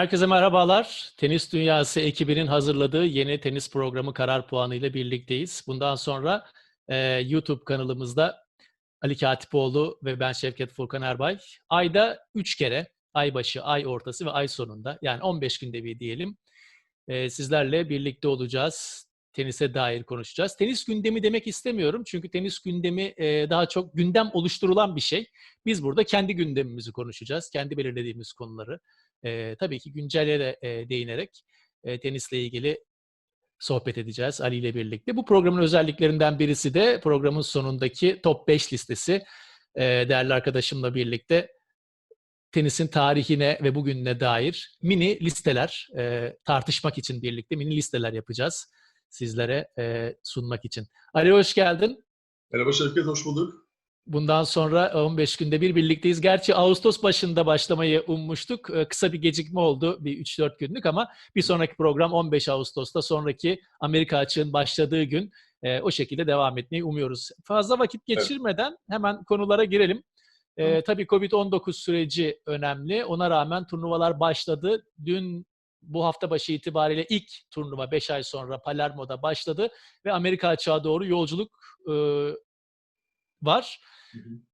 Herkese merhabalar. Tenis Dünyası ekibinin hazırladığı yeni tenis programı Karar Puanı ile birlikteyiz. Bundan sonra e, YouTube kanalımızda Ali Katipoğlu ve ben Şevket Furkan Erbay ayda 3 kere, ay başı, ay ortası ve ay sonunda yani 15 günde bir diyelim e, sizlerle birlikte olacağız. Tenise dair konuşacağız. Tenis gündemi demek istemiyorum çünkü tenis gündemi e, daha çok gündem oluşturulan bir şey. Biz burada kendi gündemimizi konuşacağız, kendi belirlediğimiz konuları. E, tabii ki güncele de e, değinerek e, tenisle ilgili sohbet edeceğiz Ali ile birlikte. Bu programın özelliklerinden birisi de programın sonundaki top 5 listesi. E, değerli arkadaşımla birlikte tenisin tarihine ve bugününe dair mini listeler e, tartışmak için birlikte mini listeler yapacağız sizlere e, sunmak için. Ali hoş geldin. Merhaba Şevket, hoş bulduk. Bundan sonra 15 günde bir birlikteyiz. Gerçi Ağustos başında başlamayı ummuştuk. Ee, Kısa bir gecikme oldu, bir 3-4 günlük ama bir sonraki program 15 Ağustos'ta sonraki Amerika açığın başladığı gün e, o şekilde devam etmeyi umuyoruz. Fazla vakit geçirmeden hemen konulara girelim. E, tabii Covid-19 süreci önemli. Ona rağmen turnuvalar başladı. Dün bu hafta başı itibariyle ilk turnuva 5 ay sonra Palermo'da başladı ve Amerika açığa doğru yolculuk e, var.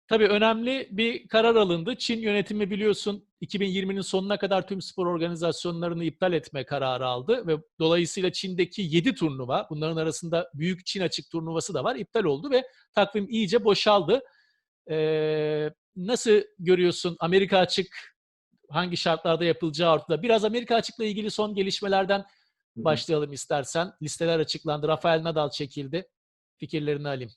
Tabii önemli bir karar alındı. Çin yönetimi biliyorsun 2020'nin sonuna kadar tüm spor organizasyonlarını iptal etme kararı aldı ve dolayısıyla Çin'deki 7 turnuva, bunların arasında büyük Çin açık turnuvası da var, iptal oldu ve takvim iyice boşaldı. Ee, nasıl görüyorsun Amerika açık hangi şartlarda yapılacağı ortada? Biraz Amerika açıkla ilgili son gelişmelerden başlayalım istersen. Listeler açıklandı. Rafael Nadal çekildi. Fikirlerini alayım.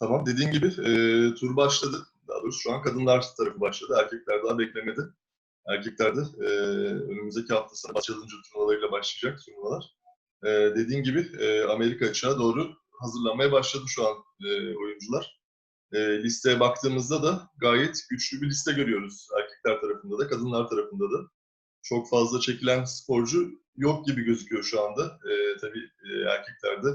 Tamam, dediğin gibi e, tur başladı. Daha doğrusu şu an kadınlar tarafı başladı. Erkekler daha beklemedi. Erkekler de e, önümüzdeki hafta sonu başlayınca turnuvalarıyla başlayacak turnuvalar. E, dediğin gibi e, Amerika açığa doğru hazırlanmaya başladı şu an e, oyuncular. E, listeye baktığımızda da gayet güçlü bir liste görüyoruz. Erkekler tarafında da, kadınlar tarafında da. Çok fazla çekilen sporcu yok gibi gözüküyor şu anda. E, tabii e, erkeklerde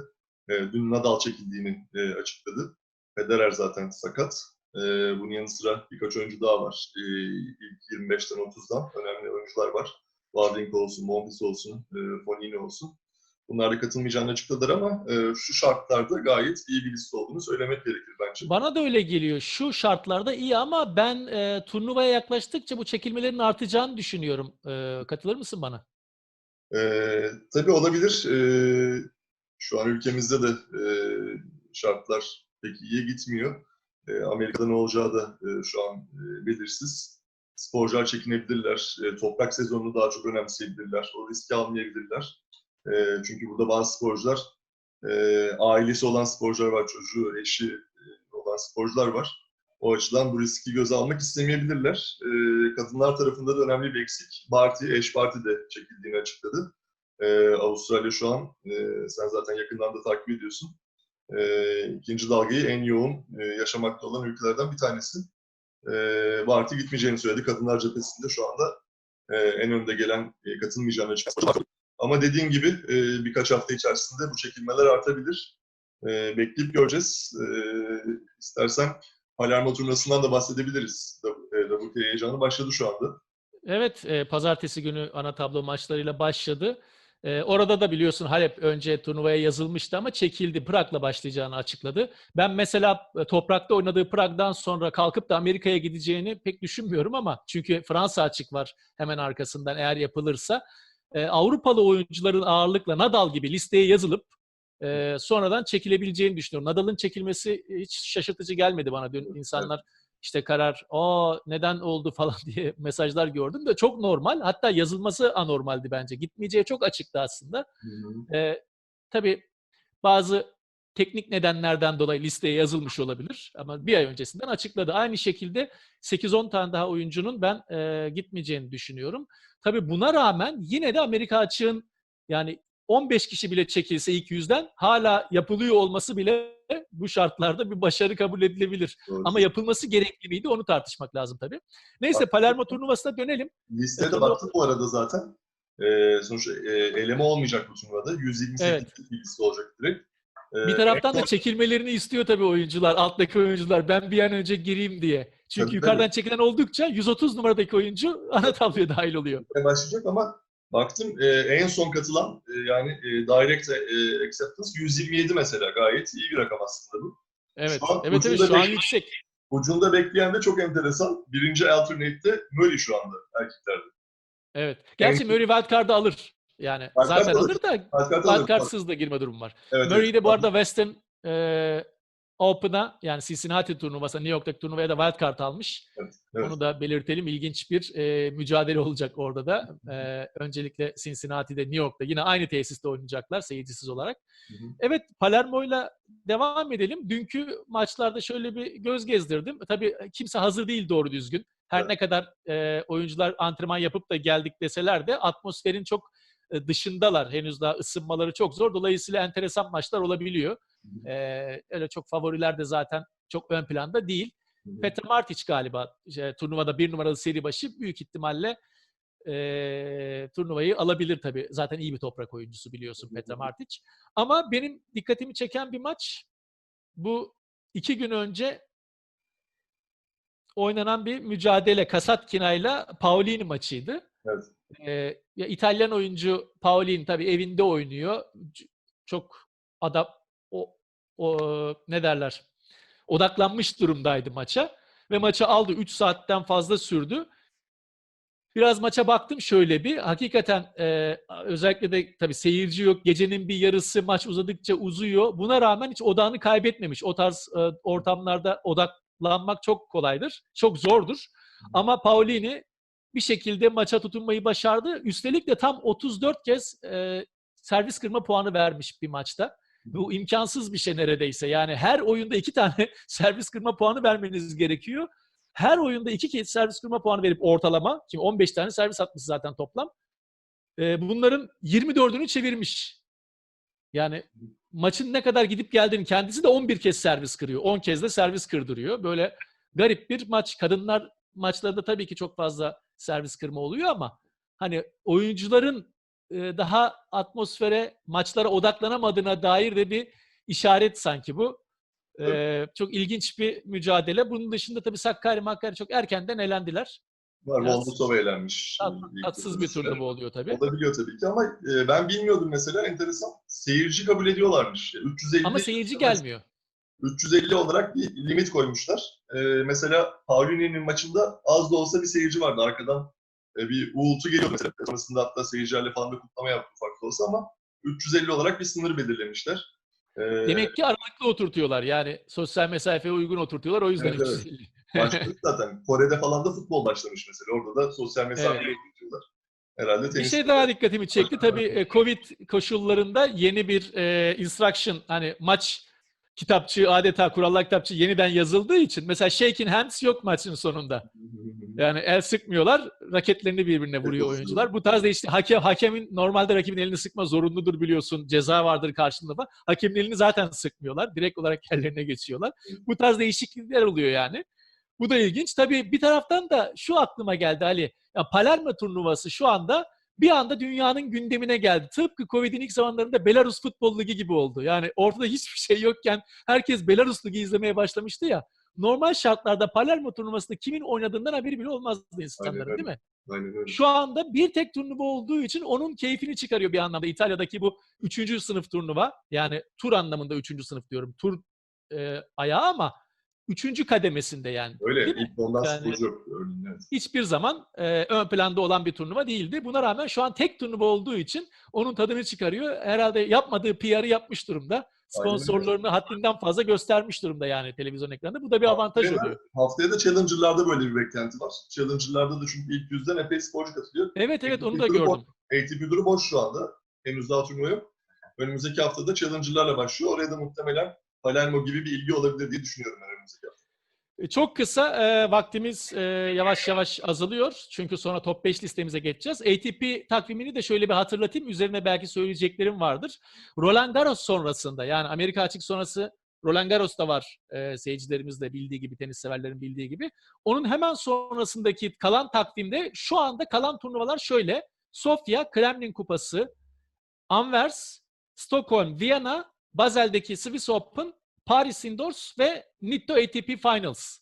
e, dün Nadal çekildiğini e, açıkladı. Federer zaten sakat. E, bunun yanı sıra birkaç oyuncu daha var. E, ilk 25'ten 30'dan önemli oyuncular var. Wawrinka olsun, Monfils olsun, e, Fonini olsun. Bunlar da katılmayacağını açıkladılar ama e, şu şartlarda gayet iyi bir liste olduğunu söylemek gerekir bence. Bana da öyle geliyor. Şu şartlarda iyi ama ben e, turnuvaya yaklaştıkça bu çekilmelerin artacağını düşünüyorum. E, katılır mısın bana? E, tabii olabilir. E, şu an ülkemizde de e, şartlar pek iyiye gitmiyor. E, Amerika'da ne olacağı da e, şu an e, belirsiz. Sporcular çekinebilirler. E, toprak sezonunu daha çok önemseyebilirler. O riski almayabilirler. E, çünkü burada bazı sporcular, e, ailesi olan sporcular var, çocuğu, eşi e, olan sporcular var. O açıdan bu riski göze almak istemeyebilirler. E, kadınlar tarafında da önemli bir eksik. Barty, eş Barty de çekildiğini açıkladı. E, Avustralya şu an, e, sen zaten yakından da takip ediyorsun e, ikinci dalgayı en yoğun e, yaşamakta olan ülkelerden bir tanesi. E, Barty gitmeyeceğini söyledi. Kadınlar cephesinde şu anda e, en önde gelen e, katılmayacağını açıkladı. Ama dediğin gibi e, birkaç hafta içerisinde bu çekilmeler artabilir. E, bekleyip göreceğiz. E, istersen Palermo turnuvasından da bahsedebiliriz. WTA heyecanı başladı şu anda. Evet, e, pazartesi günü ana tablo maçlarıyla başladı. Ee, orada da biliyorsun Halep önce turnuvaya yazılmıştı ama çekildi. Prag'la başlayacağını açıkladı. Ben mesela e, toprakta oynadığı Prag'dan sonra kalkıp da Amerika'ya gideceğini pek düşünmüyorum ama çünkü Fransa açık var hemen arkasından eğer yapılırsa. Ee, Avrupalı oyuncuların ağırlıkla Nadal gibi listeye yazılıp e, sonradan çekilebileceğini düşünüyorum. Nadal'ın çekilmesi hiç şaşırtıcı gelmedi bana dün insanlar. Evet işte karar o neden oldu falan diye mesajlar gördüm de çok normal. Hatta yazılması anormaldi bence. Gitmeyeceği çok açıktı aslında. Ee, tabii bazı teknik nedenlerden dolayı listeye yazılmış olabilir ama bir ay öncesinden açıkladı. Aynı şekilde 8-10 tane daha oyuncunun ben e, gitmeyeceğini düşünüyorum. Tabii buna rağmen yine de Amerika açığın yani 15 kişi bile çekilse ilk yüzden hala yapılıyor olması bile bu şartlarda bir başarı kabul edilebilir. Doğru. Ama yapılması gerekli miydi onu tartışmak lazım tabii. Neyse Bak, Palermo turnuvasına dönelim. Listede e, baktım bu arada zaten. E, sonuçta e, eleme olmayacak bu turnuvada. 128 evet. liste olacak direkt. e, Bir taraftan da çekilmelerini istiyor tabii oyuncular, alttaki oyuncular. Ben bir an önce gireyim diye. Çünkü Tabii, yukarıdan çekilen oldukça 130 numaradaki oyuncu ana tabloya dahil oluyor. başlayacak ama baktım e, en son katılan e, yani e, direct e, acceptance 127 mesela gayet iyi bir rakam aslında bu. Evet, Şu an evet, evet şu an yüksek. Ucunda bekleyen de çok enteresan. Birinci alternate'de Murray şu anda erkeklerde. Evet. Gerçi En- Murray wildcard'ı alır. Yani Wildcard zaten alır. alır da wildcard'sız da girme durumu var. Evet, Murray evet. de bu arada Western e, Open'a yani Cincinnati turnuvasına, New York'taki turnuvaya da wildcard almış. Evet, evet. Onu da belirtelim. İlginç bir e, mücadele olacak orada da. E, öncelikle Cincinnati'de, New York'ta yine aynı tesiste oynayacaklar seyircisiz olarak. Hı hı. Evet Palermo'yla devam edelim. Dünkü maçlarda şöyle bir göz gezdirdim. Tabii kimse hazır değil doğru düzgün. Her Evet. ne kadar e, oyuncular antrenman yapıp da geldik deseler de atmosferin çok e, dışındalar. Henüz daha ısınmaları çok zor. Dolayısıyla enteresan maçlar olabiliyor. Hı E, öyle çok favoriler de zaten çok ön planda değil. Petra Martic galiba şey, turnuvada bir numaralı seri başı büyük ihtimalle e, turnuvayı alabilir tabii. Zaten iyi bir toprak oyuncusu biliyorsun Petra Martic. Ama benim dikkatimi çeken bir maç bu iki gün önce oynanan bir mücadele Kasatkina ile Paolini maçıydı. Evet. Ya İtalyan oyuncu Paolini tabii evinde oynuyor. Çok adam o, o ne derler? Odaklanmış durumdaydı maça ve maçı aldı. 3 saatten fazla sürdü. Biraz maça baktım şöyle bir. Hakikaten e, özellikle de tabii seyirci yok. Gecenin bir yarısı maç uzadıkça uzuyor. Buna rağmen hiç odağını kaybetmemiş. O tarz e, ortamlarda odaklanmak çok kolaydır. Çok zordur. Ama Paolini bir şekilde maça tutunmayı başardı. Üstelik de tam 34 kez e, servis kırma puanı vermiş bir maçta. Bu imkansız bir şey neredeyse. Yani her oyunda iki tane servis kırma puanı vermeniz gerekiyor. Her oyunda iki kez servis kırma puanı verip ortalama, şimdi 15 tane servis atmış zaten toplam. E, bunların 24'ünü çevirmiş. Yani maçın ne kadar gidip geldiğini kendisi de 11 kez servis kırıyor. 10 kez de servis kırdırıyor. Böyle garip bir maç. Kadınlar maçlarında tabii ki çok fazla servis kırma oluyor ama hani oyuncuların e, daha atmosfere, maçlara odaklanamadığına dair de bir işaret sanki bu. E, çok ilginç bir mücadele. Bunun dışında tabii Sakkari Makkari çok erkenden elendiler. Var Moldova eğlenmiş. Tat- Tatsız bir turnuva oluyor tabii. Olabiliyor tabii ki ama e, ben bilmiyordum mesela enteresan. Seyirci kabul ediyorlarmış. 350 Ama seyirci gelmiyor. 350 olarak bir limit koymuşlar. E, mesela Paulini'nin maçında az da olsa bir seyirci vardı. Arkadan e, bir uğultu geliyor mesela. Sonrasında hatta seyircilerle falan da kutlama yaptı ufak da olsa ama 350 olarak bir sınır belirlemişler. E, Demek ki aralıklı oturtuyorlar. Yani sosyal mesafeye uygun oturtuyorlar. O yüzden Evet, evet. 350. başladı zaten. Kore'de falan da futbol başlamış mesela. Orada da sosyal mesafeyi Evet. tutuyorlar. Herhalde Bir tenis. şey daha dikkatimi çekti. Tabii e, Covid koşullarında yeni bir e, instruction hani maç kitapçığı adeta kurallar kitapçığı yeniden yazıldığı için mesela shaking hands yok maçın sonunda. Yani el sıkmıyorlar, raketlerini birbirine vuruyor oyuncular. Bu tarz değişti. Hakem, hakemin normalde rakibin elini sıkma zorunludur biliyorsun. Ceza vardır karşılığında falan. Hakemin elini zaten sıkmıyorlar. Direkt olarak ellerine geçiyorlar. Bu tarz değişiklikler oluyor yani. Bu da ilginç. Tabii bir taraftan da şu aklıma geldi Ali. Ya Palermo turnuvası şu anda bir anda dünyanın gündemine geldi. Tıpkı Covid'in ilk zamanlarında Belarus Futbol Ligi gibi oldu. Yani ortada hiçbir şey yokken herkes Belarus Ligi izlemeye başlamıştı ya. Normal şartlarda Palermo turnuvasında kimin oynadığından haberi bile olmazdı insanların Aynen değil mi? Aynen öyle. Şu anda bir tek turnuva olduğu için onun keyfini çıkarıyor bir anlamda. İtalya'daki bu üçüncü sınıf turnuva. Yani tur anlamında üçüncü sınıf diyorum. Tur e, ayağı ama üçüncü kademesinde yani. Öyle. İlk ondan Yani- sporcu evet. hiçbir zaman e, ön planda olan bir turnuva değildi. Buna rağmen şu an tek turnuva olduğu için onun tadını çıkarıyor. Herhalde yapmadığı PR'ı yapmış durumda. Sponsorlarını haddinden fazla göstermiş durumda yani televizyon ekranında. Bu da bir avantaj Haftaya oluyor. Haftaya da Challenger'larda böyle bir beklenti var. Challenger'larda da çünkü ilk yüzden epey sporcu katılıyor. Evet evet onu da gördüm. ATP duru boş şu anda. Henüz daha turnuva yok. Önümüzdeki haftada Challenger'larla başlıyor. Oraya da muhtemelen Palermo gibi bir ilgi olabilir diye düşünüyorum ben hafta. E, Çok kısa e, vaktimiz e, yavaş yavaş azalıyor. Çünkü sonra top 5 listemize geçeceğiz. ATP takvimini de şöyle bir hatırlatayım. Üzerine belki söyleyeceklerim vardır. Roland Garros sonrasında yani Amerika açık sonrası Roland Garros da var e, seyircilerimiz de bildiği gibi, tenis severlerin bildiği gibi. Onun hemen sonrasındaki kalan takvimde şu anda kalan turnuvalar şöyle. Sofia, Kremlin Kupası, Anvers, Stockholm, Viyana, Basel'deki Swiss Open, Paris Indoors ve Nitto ATP Finals.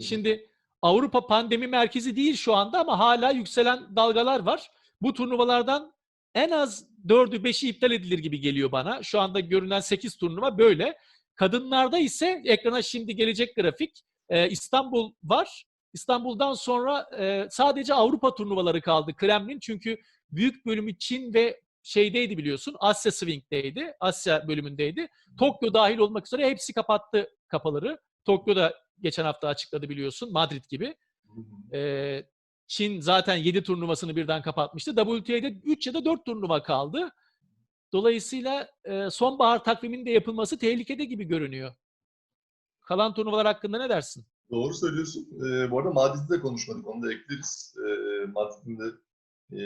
Şimdi Avrupa pandemi merkezi değil şu anda ama hala yükselen dalgalar var. Bu turnuvalardan en az 4'ü 5'i iptal edilir gibi geliyor bana. Şu anda görünen 8 turnuva böyle. Kadınlarda ise ekrana şimdi gelecek grafik. Ee, İstanbul var. İstanbul'dan sonra e, sadece Avrupa turnuvaları kaldı Kremlin. Çünkü büyük bölümü Çin ve şeydeydi biliyorsun. Asya Swing'deydi. Asya bölümündeydi. Tokyo dahil olmak üzere hepsi kapattı kapaları. Tokyo'da geçen hafta açıkladı biliyorsun. Madrid gibi. Ee, Çin zaten 7 turnuvasını birden kapatmıştı. WTA'de 3 ya da 4 turnuva kaldı. Dolayısıyla e, sonbahar takviminin de yapılması tehlikede gibi görünüyor. Kalan turnuvalar hakkında ne dersin? Doğru söylüyorsun. Ee, bu arada Madrid'de de konuşmadık, onu da ekleriz. Ee, Madrid'in de e,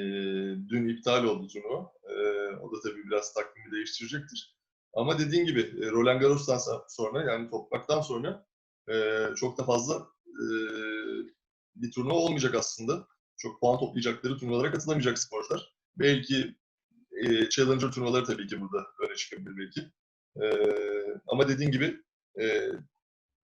dün iptal oldu turnuva. Ee, o da tabii biraz takvimi değiştirecektir. Ama dediğin gibi e, Roland Garros'tan sonra yani topraktan sonra e, çok da fazla e, bir turnuva olmayacak aslında. Çok puan toplayacakları turnuvalara katılamayacak sporcular. Belki e, Challenger turnuvaları tabii ki burada öne çıkabilir belki. E, ama dediğin gibi e,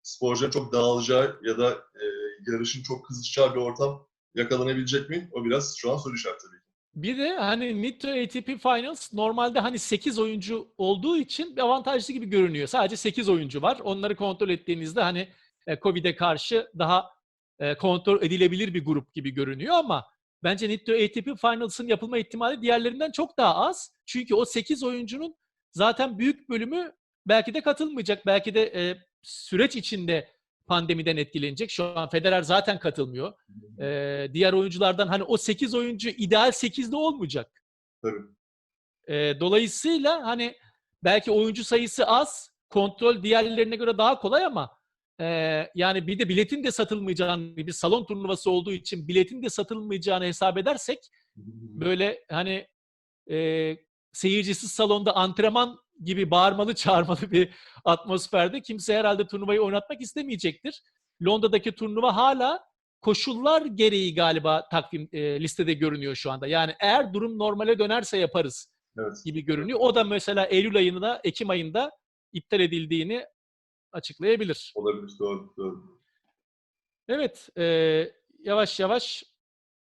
sporcuların çok dağılacağı ya da e, yarışın çok kızışacağı bir ortam yakalanabilecek mi? O biraz şu an soru işareti tabii. Bir de hani Nitro ATP Finals normalde hani 8 oyuncu olduğu için bir avantajlı gibi görünüyor. Sadece 8 oyuncu var. Onları kontrol ettiğinizde hani e, Covid'e karşı daha e, kontrol edilebilir bir grup gibi görünüyor ama bence Nitro ATP Finals'ın yapılma ihtimali diğerlerinden çok daha az. Çünkü o 8 oyuncunun zaten büyük bölümü belki de katılmayacak. Belki de e, süreç içinde pandemiden etkilenecek. Şu an Federer zaten katılmıyor. Ee, diğer oyunculardan hani o 8 oyuncu ideal 8'de olmayacak. Tabii. Ee, dolayısıyla hani belki oyuncu sayısı az, kontrol diğerlerine göre daha kolay ama e, yani bir de biletin de satılmayacağını, bir salon turnuvası olduğu için biletin de satılmayacağını hesap edersek böyle hani e, seyircisiz salonda antrenman gibi bağırmalı çağırmalı bir atmosferde kimse herhalde turnuvayı oynatmak istemeyecektir. Londra'daki turnuva hala koşullar gereği galiba takvim e, listede görünüyor şu anda. Yani eğer durum normale dönerse yaparız Evet. gibi görünüyor. O da mesela Eylül ayında, Ekim ayında iptal edildiğini açıklayabilir. Olabilir. Doğru. Doğru. Evet, e, yavaş yavaş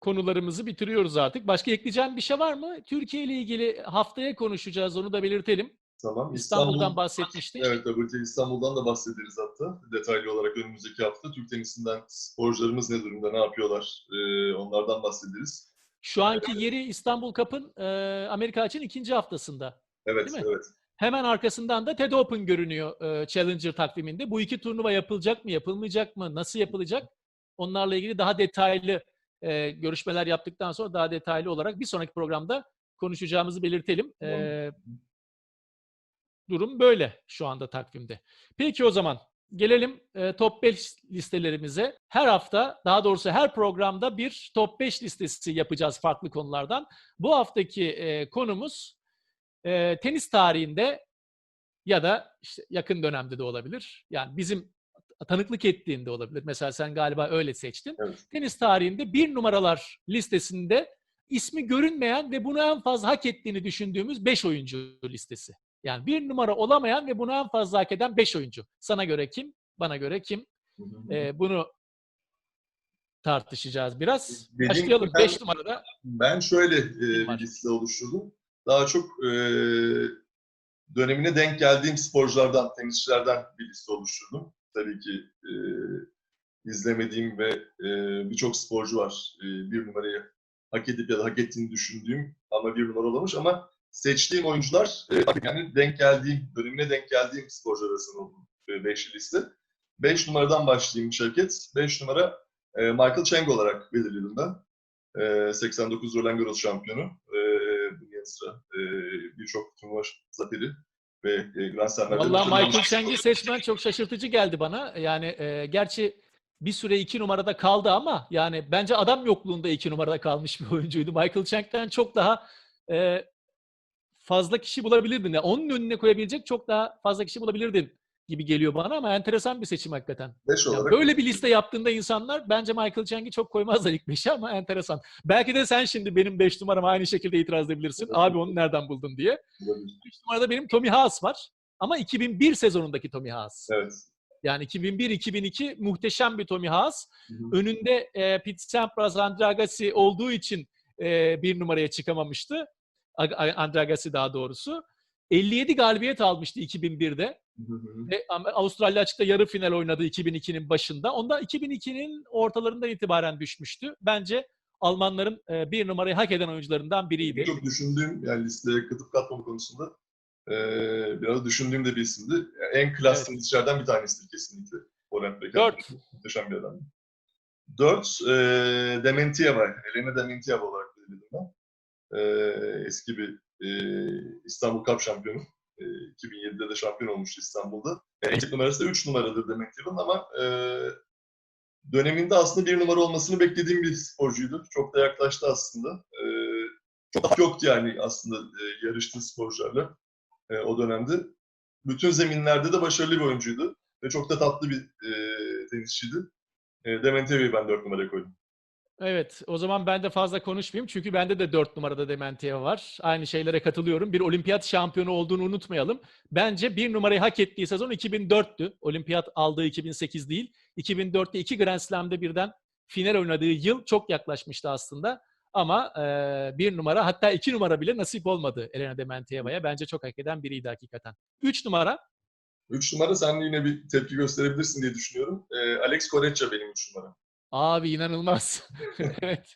konularımızı bitiriyoruz artık. Başka ekleyeceğim bir şey var mı? Türkiye ile ilgili haftaya konuşacağız, onu da belirtelim. Tamam. İstanbul'dan İstanbul- bahsetmiştik. Evet, WTA İstanbul'dan da bahsederiz hatta. Detaylı olarak önümüzdeki hafta Türk tenisinden sporcularımız ne durumda, ne yapıyorlar ee, onlardan bahsederiz. Şu anki yeri İstanbul Cup'ın e, Amerika için ikinci haftasında. Evet, Değil mi? evet. Hemen arkasından da TED Open görünüyor e, Challenger takviminde. Bu iki turnuva yapılacak mı, yapılmayacak mı, nasıl yapılacak? Onlarla ilgili daha detaylı e, görüşmeler yaptıktan sonra daha detaylı olarak bir sonraki programda konuşacağımızı belirtelim. E, durum böyle şu anda takvimde. Peki o zaman gelelim e, top 5 listelerimize. Her hafta, daha doğrusu her programda bir top 5 listesi yapacağız farklı konulardan. Bu haftaki e, konumuz e, tenis tarihinde ya da işte yakın dönemde de olabilir. Yani bizim tanıklık ettiğinde olabilir. Mesela sen galiba öyle seçtin. Evet. Tenis tarihinde bir numaralar listesinde ismi görünmeyen ve bunu en fazla hak ettiğini düşündüğümüz 5 oyuncu listesi. Yani bir numara olamayan ve bunu en fazla hak eden 5 oyuncu. Sana göre kim? Bana göre kim? Ee, bunu tartışacağız biraz. Dediğim Başlayalım. gibi ben- 5 numarada. Ben şöyle e, bir liste oluşturdum. Daha çok e, dönemine denk geldiğim sporculardan, tenisçilerden bir liste oluşturdum. Tabii ki e, izlemediğim ve e, birçok sporcu var. E, bir numarayı hak edip ya da hak ettiğini düşündüğüm ama bir numara olamamış ama seçtiğim oyuncular e, yani denk geldiğim, dönemine denk geldiğim sporcular arasında. E, beşli liste. 5 numaradan başlayayım Şevket. 5 numara e, Michael Chang olarak belirledim ben. E, 89 Roland Garros şampiyonu. E, bunun yanı sıra e, birçok turnuva zaferi ve e, Grand Slam'lerde... Başarılı Michael Chang'i seçmen çok şaşırtıcı geldi bana. Yani e, gerçi bir süre iki numarada kaldı ama yani bence adam yokluğunda iki numarada kalmış bir oyuncuydu. Michael Chang'den çok daha e, fazla kişi bulabilirdin. Yani onun önüne koyabilecek çok daha fazla kişi bulabilirdin gibi geliyor bana ama enteresan bir seçim hakikaten. Beş Yani olarak böyle bir liste yaptığında insanlar bence Michael Chang'i çok koymazlar ilk beşe ama enteresan. Belki de sen şimdi benim beş numarama aynı şekilde itiraz edebilirsin. Evet. Abi onu nereden buldun diye. olabilir. Üç numarada benim Tommy Haas var. ama 2001 sezonundaki Tommy Haas. Evet. Yani 2001-2002 muhteşem bir Tommy Haas. Hı hı. Önünde e, Pete Sampras, Andre Agassi olduğu için e, bir numaraya çıkamamıştı. Andre Agassi daha doğrusu. 57 galibiyet almıştı 2001'de. Hı hı. Ve Avustralya açıkta yarı final oynadı 2002'nin başında. Onda 2002'nin ortalarından itibaren düşmüştü. Bence Almanların e, bir numarayı hak eden oyuncularından biriydi. Çok düşündüğüm yani listeye katıp katmama konusunda eee, biraz düşündüğüm de bir isimdi. Yani en klas Evet. tenisçilerden bir tanesidir kesinlikle. Orhan Becker. Dört. Muhteşem bir adam. Dört, eee Dementieva. Elena Dementieva olarak belirledim ben. Eee, eski bir eee, İstanbul Cup şampiyonu. Eee, 2007'de de şampiyon olmuştu İstanbul'da. Yani ekip numarası da 3 numaradır Dementieva'nın ama eee, döneminde aslında bir numara olmasını beklediğim bir sporcuydu. Çok da yaklaştı aslında. Eee çok yoktu yani aslında e, yarıştığı sporcularla e, o dönemde. Bütün zeminlerde de başarılı bir oyuncuydu. Ve çok da tatlı bir e, tenisçiydi. E, Dementieva'yı ben 4 numaraya koydum. Evet, o zaman ben de fazla konuşmayayım. Çünkü bende de 4 numarada Dementieva var. Aynı şeylere katılıyorum. Bir olimpiyat şampiyonu olduğunu unutmayalım. Bence bir numarayı hak ettiği sezon 2004'tü. Olimpiyat aldığı 2008 değil. 2004'te iki Grand Slam'de birden final oynadığı yıl çok yaklaşmıştı aslında. Ama e, bir numara hatta iki numara bile nasip olmadı Elena Dementieva'ya. Bence çok hak eden biriydi hakikaten. Üç numara 3 numara sen yine bir tepki gösterebilirsin diye düşünüyorum. E, Alex Corretja benim 3 numaram. Abi inanılmaz. evet.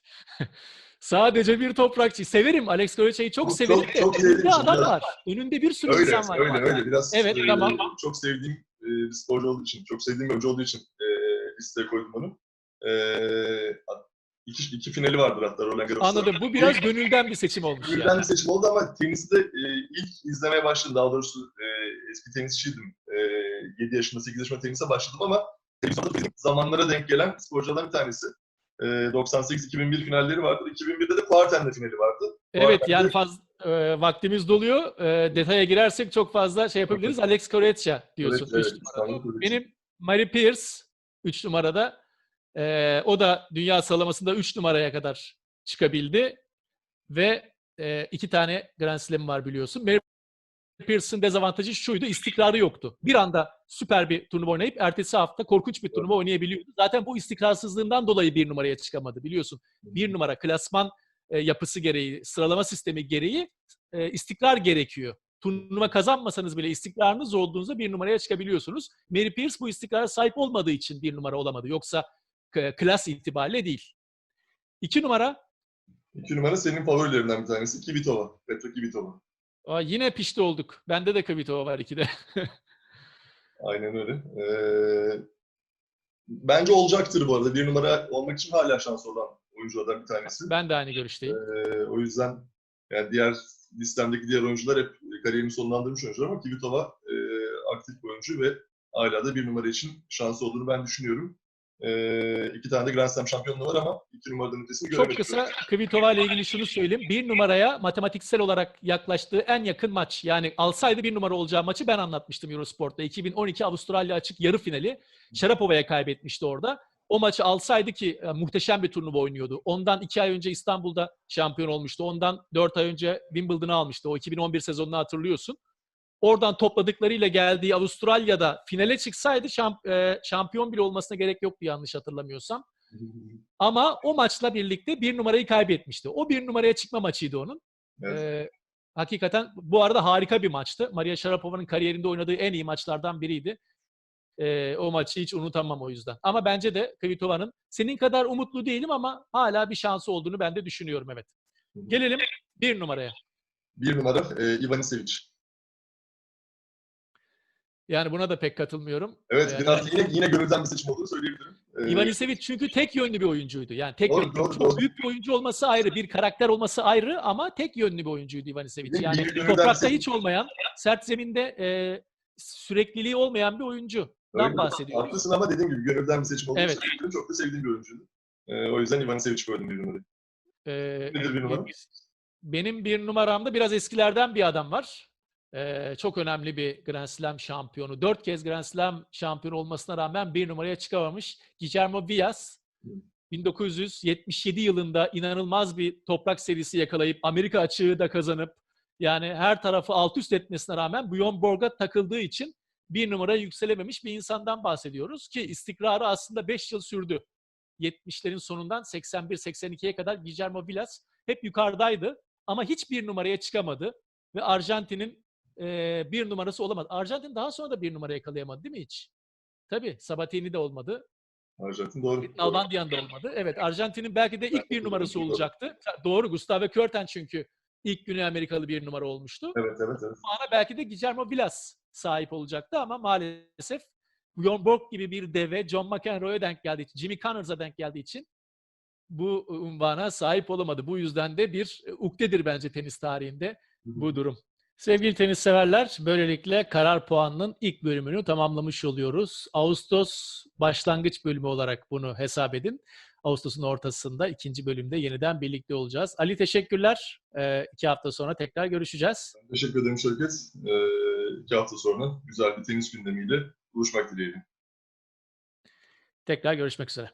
Sadece bir toprakçı. Severim. Alex Correta'yı çok, Çok- severim çok- de çok önünde adam için var. Önünde bir sürü Öyle, insan var. öyle, öyle. Biraz Evet, e, tamam. çok sevdiğim e, bir sporcu olduğu için, çok sevdiğim bir oyuncu olduğu için e, listeye koydum onu. E, iki, iki finali vardır hatta Roland Garros'ta. Anladım. Bu biraz gönülden bir seçim olmuş Birden yani. bir seçim oldu ama tenisi de e, ilk izlemeye başladım. Daha doğrusu e, eski tenisçiydim. E, 7 yaşında, 8 yaşında tenise başladım ama televizyonda bizim zamanlara denk gelen sporculardan bir tanesi. E, 98-2001 finalleri vardı. 2001'de de Quarten'de finali vardı. Evet Quarten'de- yani faz, e, vaktimiz doluyor. E, detaya girersek çok fazla şey yapabiliriz. Alex Corretja diyorsun. Evet, evet, numarada. Benim Mary Pierce 3 numarada. E, o da dünya sıralamasında 3 numaraya kadar çıkabildi. Ve e, iki tane Grand Slam var biliyorsun. Mary Pierce'ın dezavantajı şuydu, istikrarı yoktu. Bir anda süper bir turnuva oynayıp ertesi hafta korkunç bir turnuva oynayabiliyordu. Zaten bu istikrarsızlığından dolayı bir numaraya çıkamadı biliyorsun. Bir numara klasman e, yapısı gereği, sıralama sistemi gereği e, istikrar gerekiyor. Turnuva kazanmasanız bile istikrarınız olduğunuzda bir numaraya çıkabiliyorsunuz. Mary Pierce bu istikrara sahip olmadığı için bir numara olamadı. Yoksa klas itibariyle değil. İki numara İki numara senin favorilerinden bir tanesi. Kvitova. Petra Kvitova. Aa, yine pişti olduk. Bende de Kvitova var ikide. Aynen öyle. E, bence olacaktır bu arada. Bir numara olmak için hala şansı olan oyunculardan bir tanesi. ben de aynı görüşteyim. Ee, o yüzden yani diğer listemdeki diğer oyuncular hep kariyerini sonlandırmış oyuncular ama Kvitova e, aktif bir oyuncu ve hala da bir numara için şansı olduğunu ben düşünüyorum. E, iki tane de Grand Slam şampiyonluğu var ama iki numaradan ötesini Çok göremedik. kısa Kvitova ile ilgili şunu söyleyeyim. Bir numaraya matematiksel olarak yaklaştığı en yakın maç. Yani alsaydı bir numara olacağı maçı ben anlatmıştım Eurosport'ta. 2012 Avustralya açık yarı finali. Şarapova'ya kaybetmişti orada. O maçı alsaydı ki e, muhteşem bir turnuva oynuyordu. Ondan iki ay önce İstanbul'da şampiyon olmuştu. Ondan dört ay önce Wimbledon'ı almıştı. O 2011 sezonunu hatırlıyorsun. Oradan topladıklarıyla geldiği Avustralya'da finale çıksaydı şamp- e, şampiyon bile olmasına gerek yoktu yanlış hatırlamıyorsam. Ama o maçla birlikte bir numarayı kaybetmişti. O bir numaraya çıkma maçıydı onun. Evet. Ee, hakikaten bu arada harika bir maçtı. Maria Sharapova'nın kariyerinde oynadığı en iyi maçlardan biriydi. Ee, o maçı hiç unutamam o yüzden. Ama bence de Kvitova'nın senin kadar umutlu değilim ama hala bir şansı olduğunu ben de düşünüyorum evet. Gelelim bir numaraya. Bir numara e, Ivanisevic. Yani buna da pek katılmıyorum. Evet Ee, biraz yine, yine gönülden bir seçim olduğunu söyleyebilirim. E, Ivanisevic çünkü tek yönlü bir oyuncuydu. Yani tek Doğru, yönlü. doğru, Çok doğru. büyük bir oyuncu olması ayrı, bir karakter olması ayrı ama tek yönlü bir oyuncuydu Ivanisevic. Bir de Yani toprakta hiç olmayan, sert zeminde e, sürekliliği olmayan bir oyuncudan bahsediyoruz. Haklısın ama dediğim gibi gönülden bir seçim olduğunu Evet. söyleyebilirim. Çok da sevdiğim bir oyuncuydu. E, o yüzden Ivanisevic koydum bir numarayı. Ee, Nedir bir numara? Benim bir numaramda biraz eskilerden bir adam var. Ee, çok önemli bir Grand Slam şampiyonu. Dört kez Grand Slam şampiyonu olmasına rağmen bir numaraya çıkamamış. Guillermo Vilas. Hı. 1977 yılında inanılmaz bir toprak serisi yakalayıp Amerika açığı da kazanıp Yani her tarafı alt üst etmesine rağmen Bjorn Borg'a takıldığı için bir numaraya yükselememiş bir insandan bahsediyoruz ki istikrarı aslında 5 yıl sürdü. 70'lerin sonundan 81-82'ye kadar Guillermo Vilas hep yukarıdaydı ama hiç bir numaraya çıkamadı ve Arjantin'in e, bir numarası olamadı. Arjantin daha sonra da bir numara yakalayamadı değil mi hiç? Tabii Sabatini de olmadı. Arjantin doğru. Nalbandian da olmadı. Evet Arjantin'in belki de ilk bir numarası olacaktı. Doğru Gustavo Körten çünkü ilk Güney Amerikalı bir numara olmuştu. Evet evet evet. Ana belki de Guillermo Vilas sahip olacaktı ama maalesef Bjorn Borg gibi bir deve John McEnroe'ya denk geldiği için, Jimmy Connors'a denk geldiği için bu unvana sahip olamadı. Bu yüzden de bir ukdedir bence tenis tarihinde bu durum. Sevgili tenis severler, böylelikle karar puanının ilk bölümünü tamamlamış oluyoruz. Ağustos başlangıç bölümü olarak bunu hesap edin. Ağustos'un ortasında ikinci bölümde yeniden birlikte olacağız. Ali teşekkürler. Ee, iki hafta sonra tekrar görüşeceğiz. Teşekkür ederim Şevket. Ee, iki hafta sonra güzel bir tenis gündemiyle buluşmak dileğiyle. Tekrar görüşmek üzere.